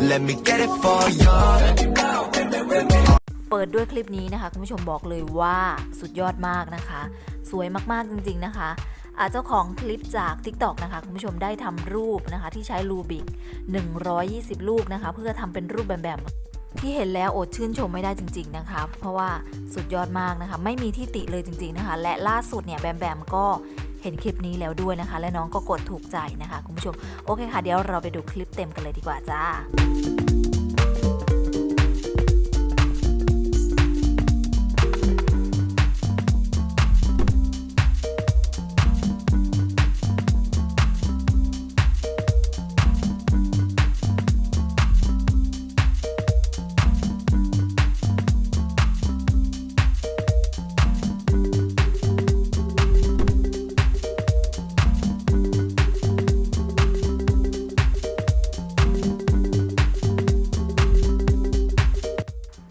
Let me get it for you. เปิดด้วยคลิปนี้นะคะ คุณผู้ชมบอกเลยว่าสุดยอดมากนะคะ สวยมากๆจริง ๆนะคะอ่าเจ้าของคลิปจาก TikTok นะคะ คุณผู้ชมได้ทำรูปนะคะ ที่ใช้รูบิก 120 ลูกนะคะ เพื่อทำเป็นรูปแบบแบบที่เห็นแล้วอดชื่นชมไม่ได้จริง ๆนะคะ เพราะว่าสุดยอดมากนะคะ ไม่มีที่ติเลยจริง ๆนะคะ และล่าสุดเนี่ยแบมแบมก็ เห็นคลิปนี้แล้วด้วยนะคะ และน้องก็กดถูกใจนะคะคุณผู้ชม โอเคค่ะ เดี๋ยวเราไปดูคลิปเต็มกันเลยดีกว่าจ้า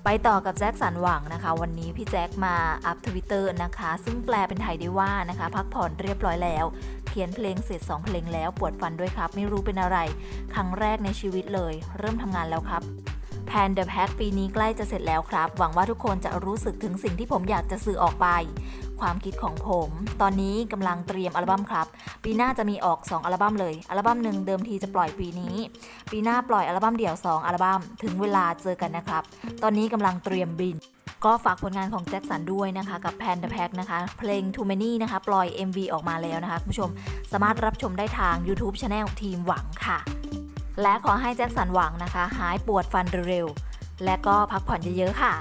ไปต่อกับแจ็คสันหวังนะคะ วันนี้พี่แจ็คมาอัพทวิตเตอร์นะคะ ซึ่งแปลเป็นไทยได้ว่านะคะ พักผ่อนเรียบร้อยแล้ว เขียนเพลงเสร็จ 2 เพลงแล้วปวดฟันด้วยครับ ไม่รู้เป็นอะไร ครั้งแรกในชีวิตเลย เริ่มทำงานแล้วครับแพนเดอะแพ็กปีนี้ใกล้จะเสร็จแล้วครับ หวังว่าทุกคนจะรู้สึกถึงสิ่งที่ผมอยากจะสื่อออกไป ความคิดของผม ตอนนี้กำลังเตรียมอัลบั้มครับ ปีหน้าจะมีออก 2 อัลบั้มเลย อัลบั้มหนึ่งเดิมทีจะปล่อยปีนี้ ปีหน้าปล่อยอัลบั้มเดี่ยว 2 อัลบั้ม ถึงเวลาเจอกันนะครับ ตอนนี้กำลังเตรียมบินก็ฝากผลงานของแจ็คสันด้วยนะคะ กับแพนเดอะแพ็กนะคะ เพลง Too Many นะคะ ปล่อย MV ออกมาแล้วนะคะ คุณผู้ชมสามารถรับชมได้ทาง YouTube Channel ทีมหวังค่ะ และขอให้แจ็คสันหวังนะคะ หายปวดฟันเร็วๆและก็พักผ่อนเยอะๆค่ะ